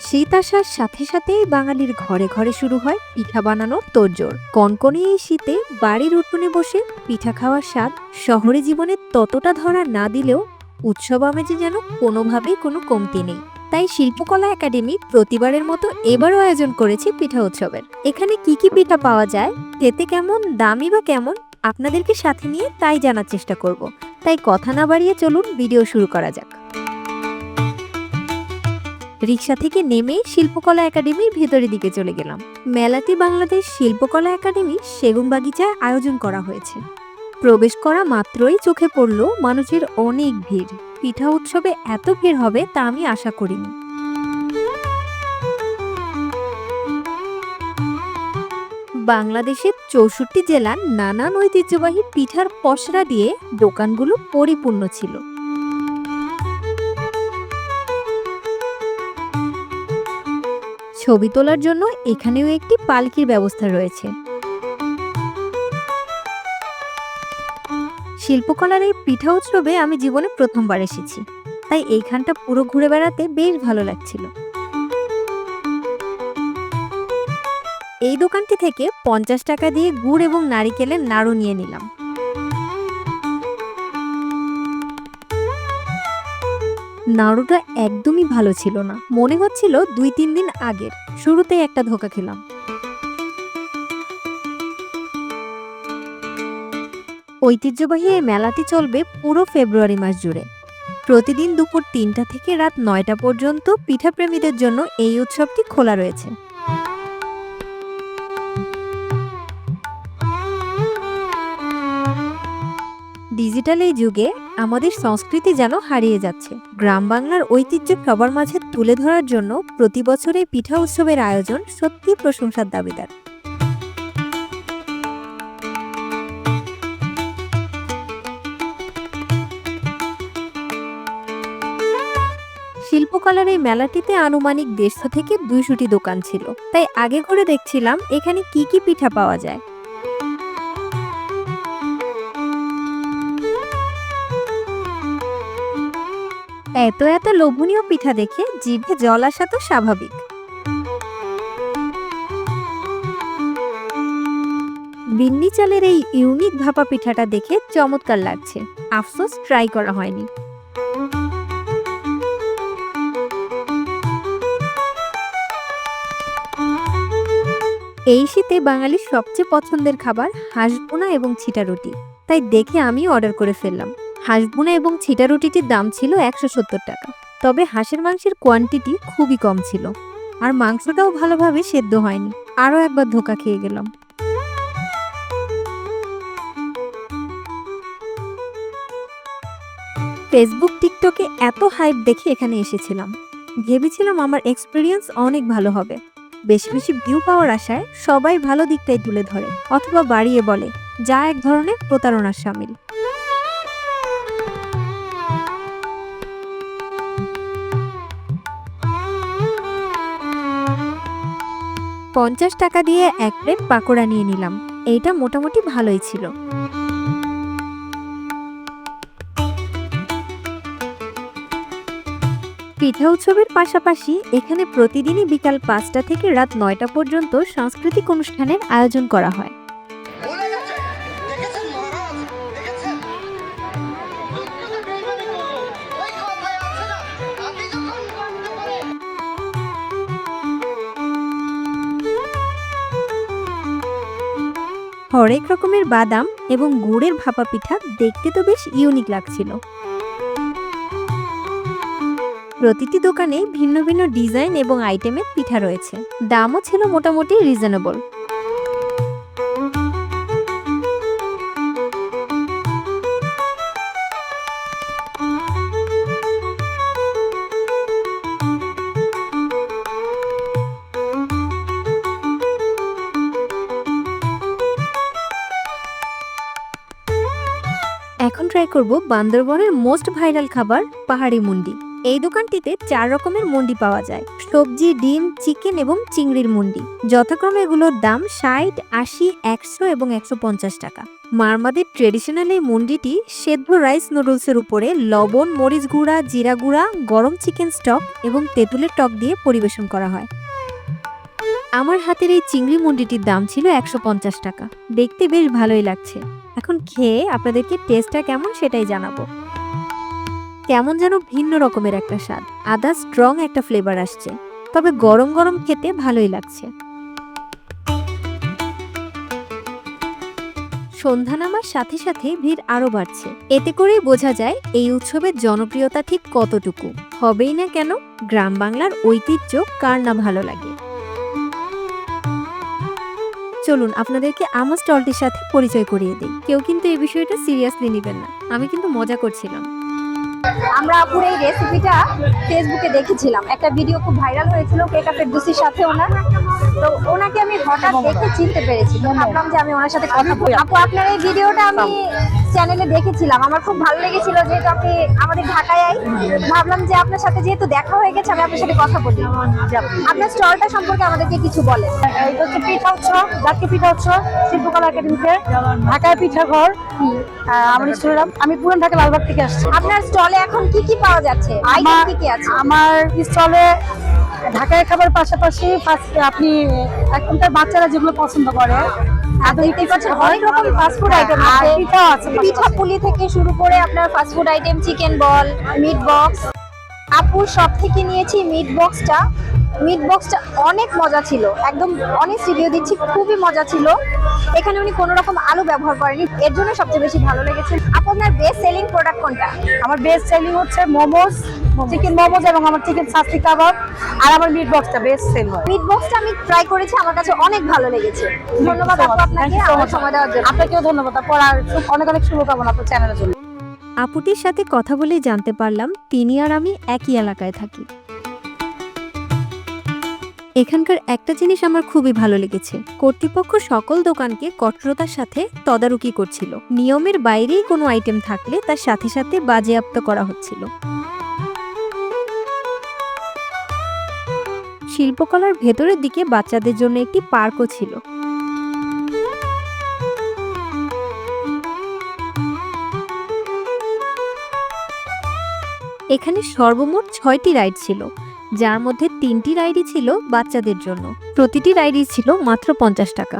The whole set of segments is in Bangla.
শীত আসার সাথে সাথেই বাঙালির ঘরে ঘরে শুরু হয় পিঠা বানানোর তোড়জোড়। কনকনে এই শীতে বাড়ির উঠোনে বসে পিঠা খাওয়ার স্বাদ শহরে জীবনে ততটা ধরা না দিলেও উৎসব আমেজে যেন কোনোভাবেই কোনো কমতি নেই। তাই শিল্পকলা একাডেমি প্রতিবারের মতো এবারও আয়োজন করেছে পিঠা উৎসবের। এখানে কি কি পিঠা পাওয়া যায়, খেতে কেমন, দামি বা কেমন, আপনাদেরকে সাথে নিয়ে তাই জানার চেষ্টা করব। তাই কথা না বাড়িয়ে চলুন, ভিডিও শুরু করা যাক। রিক্সা থেকে নেমে শিল্পকলা একাডেমির ভেতরের দিকে চলে গেলাম। মেলাটি বাংলাদেশ শিল্পকলা একাডেমি সেগুন বাগিচায় আয়োজন করা হয়েছে। প্রবেশ করা মাত্রই চোখে পড়ল মানুষের অনেক ভিড়। পিঠা উৎসবে এত ভিড় হবে তা আমি আশা করিনি। বাংলাদেশের চৌষট্টি জেলার নানান ঐতিহ্যবাহী পিঠার পসরা দিয়ে দোকানগুলো পরিপূর্ণ ছিল। ছবি তোলার জন্য এখানেও একটি পালকির ব্যবস্থা রয়েছে। শিল্পকলার এই পিঠা উৎসবে আমি জীবনে প্রথমবার এসেছি, তাই এইখানটা পুরো ঘুরে বেড়াতে বেশ ভালো লাগছিল। এই দোকানটি থেকে পঞ্চাশ টাকা দিয়ে গুড় এবং নারিকেলের নাড়ু নিয়ে নিলাম। নাড়ুটা একদমই ভালো ছিল না। মনে হচ্ছিল দুই তিন দিন আগের। শুরুতেই একটা ধোকা খেলাম। ঐতিহ্যবাহী এই মেলাটি চলবে পুরো ফেব্রুয়ারি মাস জুড়ে। প্রতিদিন দুপুর তিনটা থেকে রাত নয়টা পর্যন্ত পিঠাপ্রেমীদের জন্য এই উৎসবটি খোলা রয়েছে। ডিজিটাল এই যুগে আমাদের সংস্কৃতি যেন হারিয়ে যাচ্ছে। গ্রাম বাংলার ঐতিহ্য সবার মাঝে তুলে ধরার জন্য প্রতি বছর পিঠা উৎসবের আয়োজন সত্যি প্রশংসার দাবিদার। শিল্পকলার এই মেলাটিতে আনুমানিক দেড়শো থেকে দুইশোটি দোকান ছিল। তাই আগে করে দেখছিলাম এখানে কি কি পিঠা পাওয়া যায়। এত এত লোভনীয় পিঠা দেখে জিভে জল আসা তো স্বাভাবিক। বিন্নি চালের এই ইউনিক ভাপা পিঠাটা দেখে চমৎকার লাগছে। আফসোস ট্রাই করা হয়নি। এই শীতে বাঙালির সবচেয়ে পছন্দের খাবার হাঁসবোনা এবং ছিটা রুটি। তাই দেখে আমি অর্ডার করে ফেললাম। হাঁসবোনা এবং ছিটা রুটিটির দাম ছিল একশো সত্তর টাকা। তবে হাঁসের মাংসের কোয়ান্টিটি খুবই কম ছিল। আর মাংসটাও ভালোভাবে সেদ্ধ হয়নি। আরও একবার ধোকা খেয়ে গেলাম। ফেসবুক টিকটকে এত হাইপ দেখে এখানে এসেছিলাম। ভেবেছিলাম আমার এক্সপিরিয়েন্স অনেক ভালো হবে। বেশি বেশি ভিউ পাওয়ার আশায় সবাই ভালো দিকটাই তুলে ধরে, অথবা বাড়িয়ে বলে, যা এক ধরনের প্রতারণার সামিল। পঞ্চাশ টাকা দিয়ে এক প্লেট পাকোড়া নিয়ে নিলাম। এইটা মোটামুটি ভালোই ছিল। পিঠা উৎসবের পাশাপাশি এখানে প্রতিদিনই বিকাল পাঁচটা থেকে রাত নয়টা পর্যন্ত সাংস্কৃতিক অনুষ্ঠানের আয়োজন করা হয়। হরেক রকমের বাদাম এবং গুড়ের ভাপা পিঠা দেখতে তো বেশ ইউনিক লাগছিল। প্রতিটি দোকানে ভিন্ন ভিন্ন ডিজাইন এবং আইটেমের পিঠা রয়েছে। দামও ছিল মোটামুটি রিজনেবল ট্রাই করব বান্দরবনের মোস্ট ভাইরাল খাবার, পাহাড়ি মুন্ডি। এই দোকানটিতে চার রকমের মুন্ডি পাওয়া যায়। সবজি, ডিম চিকেন এবং চিংড়ির মুন্ডি। যথাক্রমে এগুলোর দাম ষাট, আশি, একশো এবং একশো পঞ্চাশ টাকা। মারমাদের ট্রেডিশনাল এই মুন্ডিটি সেদ্ধ রাইস নুডলসের উপরে লবণ, মরিচ গুঁড়া, জিরা গুঁড়া, গরম চিকেন স্টক এবং তেঁতুলের টক দিয়ে পরিবেশন করা হয়। আমার হাতের এই চিংড়ি মুন্ডিটির দাম ছিল একশো পঞ্চাশ টাকা। দেখতে বেশ ভালোই লাগছে। এখন খেয়ে আপনাদেরকে টেস্টটা কেমন সেটাই জানাব। কেমন যেন ভিন্ন রকমের একটা স্বাদ, আদা স্ট্রং একটা ফ্লেভার আসছে, তবে গরম গরম খেতে ভালোই লাগছে। সন্ধ্যা নামার সাথে সাথে ভিড় আরও বাড়ছে। এতে করেই বোঝা যায় এই উৎসবের জনপ্রিয়তা ঠিক কতটুকু, হবেই না কেন? গ্রাম বাংলার ঐতিহ্য কার না ভালো লাগে? চলুন আপনাদেরকে আমার স্টলটির সাথে পরিচয় করিয়ে দিই। কেউ কিন্তু এই বিষয়টা সিরিয়াসলি নেবেন না। আমি কিন্তু মজা করছিলাম। আমরা আপুর এই রেসিপিটা ফেসবুকে দেখেছিলাম। একটা ভিডিও খুব ভাইরাল হয়েছিল কেক আপের দুসির সাথে ওনার। তো ওনাকে আমি হঠাৎ দেখে চিনতে পেরেছি। তো ভাবলাম যে আমি ওনার সাথে কথা বলি। আপু আপনার এই ভিডিওটা আমি চ্যানেলে দেখেছিলাম। আমার খুব ভালো লেগেছিল যেহেতু আপনি আমাদের ঢাকায় আই। ভাবলাম যে আপনার সাথে যেহেতু দেখা হয়ে গেছে আমি আপনার সাথে কথা বলি। আপনার স্টলটা সম্পর্কে আমাদেরকে কিছু বলেন। এটা হচ্ছে পিঠা উৎসব জাতীয় পিঠা উৎসব শিল্পকলা একাডেমিতে ঢাকায় পিঠা ঘর। আমার স্টুডেন্ট আমি পুরান ঢাকা লালবাগ থেকে আসছি। আপনার স্টলে এখন কি কি পাওয়া যাচ্ছে? আইটেম কি কি আছে? আমার স্টলে ঢাকায় খাবার পাশাপাশি আপনি এখনকার বাচ্চারা যেগুলো পছন্দ করে আপনি দেখতে অনেক রকম ফাস্ট আইটেম আর আছে আছে পিঠা থেকে শুরু করে আপনার fast food item chicken ball meat box আপুর সব থেকে নিয়েছি মিট বক্সটা মিট বক্সটা অনেক মজা ছিল। একদম অনেক রিভিউ দিচ্ছি খুবই মজা ছিল। এখানে উনি কোনো রকম আলু ব্যবহার করেনি। এর জন্য সবচেয়ে বেশি ভালো লেগেছে। আপু আপনার বেস্ট সেলিং প্রোডাক্ট কোনটা? আমার বেস্ট সেলিং হচ্ছে মোমোস চিকেন মোমোস এবং আমার চিকেন সাস্তি কাবাব আর আমার মিট বক্সটা বেস্ট সেল হয়। মিট বক্সটা আমি ট্রাই করেছি আমার কাছে অনেক ভালো লেগেছে। ধন্যবাদ আপু আপনাকে আমার সময় দেওয়ার জন্য। আপনাকেও ধন্যবাদ আর অনেক অনেক শুভকামনা আপনার চ্যানেলের জন্য। আপুটির সাথে কথা বলেই জানতে পারলাম তিনি আর আমি একই এলাকায় থাকি। এখানকার একটা জিনিস আমার খুবই ভালো লেগেছে কর্তৃপক্ষ সকল দোকানকে কঠোরতার সাথে তদারকি করছিল। নিয়মের বাইরেই কোনো আইটেম থাকলে তার সাথে সাথে বাজেয়াপ্ত করা হচ্ছিল। শিল্পকলার ভেতরের দিকে বাচ্চাদের জন্য একটি পার্কও ছিল। এখানে সর্বমোট ছয়টি রাইড ছিল, যার মধ্যে তিনটি রাইডই ছিল বাচ্চাদের জন্য। প্রতিটি রাইডই ছিল মাত্র পঞ্চাশ টাকা।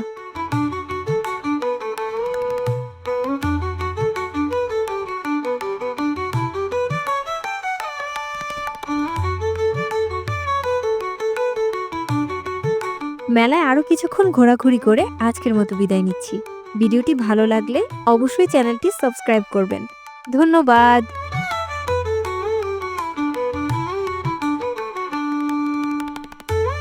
মেলায় আরও কিছুক্ষণ ঘোরাঘুরি করে আজকের মতো বিদায় নিচ্ছি। ভিডিওটি ভালো লাগলে অবশ্যই চ্যানেলটি সাবস্ক্রাইব করবেন। ধন্যবাদ।